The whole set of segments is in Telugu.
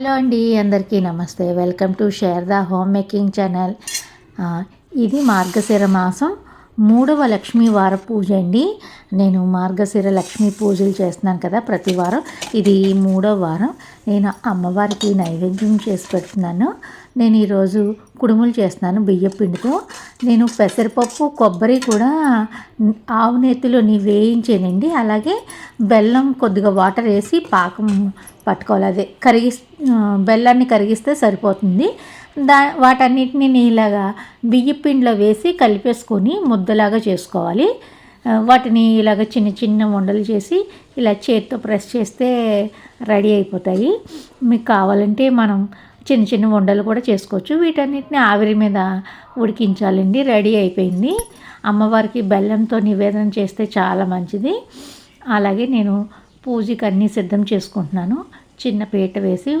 హలో అండి అందరికీ నమస్తే. Welcome to share the home making channel. ఇది మార్గశిర మాసం మూడవ లక్ష్మీ వార పూజ అండి. నేను మార్గశిర లక్ష్మీ పూజలు చేస్తున్నాను కదా ప్రతి వారం. ఇది మూడవ వారం. నేను అమ్మవారికి నైవేద్యం చేసి పెడుతున్నాను. నేను ఈరోజు కుడుములు చేస్తున్నాను బియ్య పిండితో. నేను పెసరపప్పు కొబ్బరి కూడా ఆవు నెత్తిలోని వేయించానండి. అలాగే బెల్లం కొద్దిగా వాటర్ వేసి పాకం పట్టుకోవాలి. అదే కరిగి బెల్లాన్ని కరిగిస్తే సరిపోతుంది. దా వాటన్నిటిని ఇలాగా బియ్య పిండిలో వేసి కలిపేసుకొని ముద్దలాగా చేసుకోవాలి. వాటిని ఇలాగ చిన్న చిన్న ఉండలు చేసి ఇలా చేతితో ప్రెస్ చేస్తే రెడీ అయిపోతాయి. మీకు కావాలంటే మనం చిన్న చిన్న ఉండలు కూడా చేసుకోవచ్చు. వీటన్నిటిని ఆవిరి మీద ఉడికించాలండి. రెడీ అయిపోయింది. అమ్మవారికి బెల్లంతో నివేదన చేస్తే చాలా మంచిది. అలాగే నేను పూజకి అన్నీ సిద్ధం చేసుకుంటున్నాను. చిన్న పీట వేసి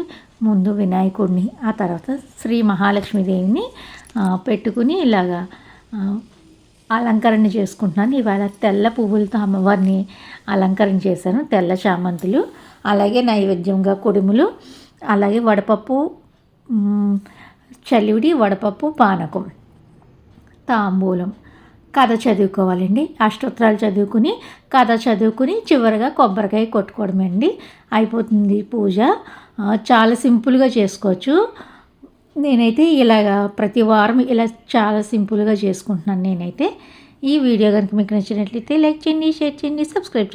ముందు వినాయకుడిని ఆ తర్వాత శ్రీ మహాలక్ష్మీదేవిని పెట్టుకుని ఇలాగా అలంకరణ చేసుకుంటున్నాను. ఇవాళ తెల్ల పువ్వులతో అమ్మవారిని అలంకరణ చేశాను. తెల్ల చామంతులు అలాగే నైవేద్యంగా కుడుములు అలాగే వడపప్పు చలివిడి వడపప్పు పానకం. తాంబూలం. కథ చదువుకోవాలండి. అష్టోత్తరాలు చదువుకుని కథ చదువుకుని చివరిగా కొబ్బరికాయ కొట్టుకోవడం అండి అయిపోతుంది పూజ. చాలా సింపుల్గా చేసుకోవచ్చు. నేనైతే ఇలాగ ప్రతి వారం ఇలా చాలా సింపుల్గా చేసుకుంటున్నాను నేనైతే. ఈ వీడియో కనుక మీకు నచ్చినట్లయితే లైక్ చేయండి షేర్ చేయండి సబ్స్క్రైబ్ చేయండి.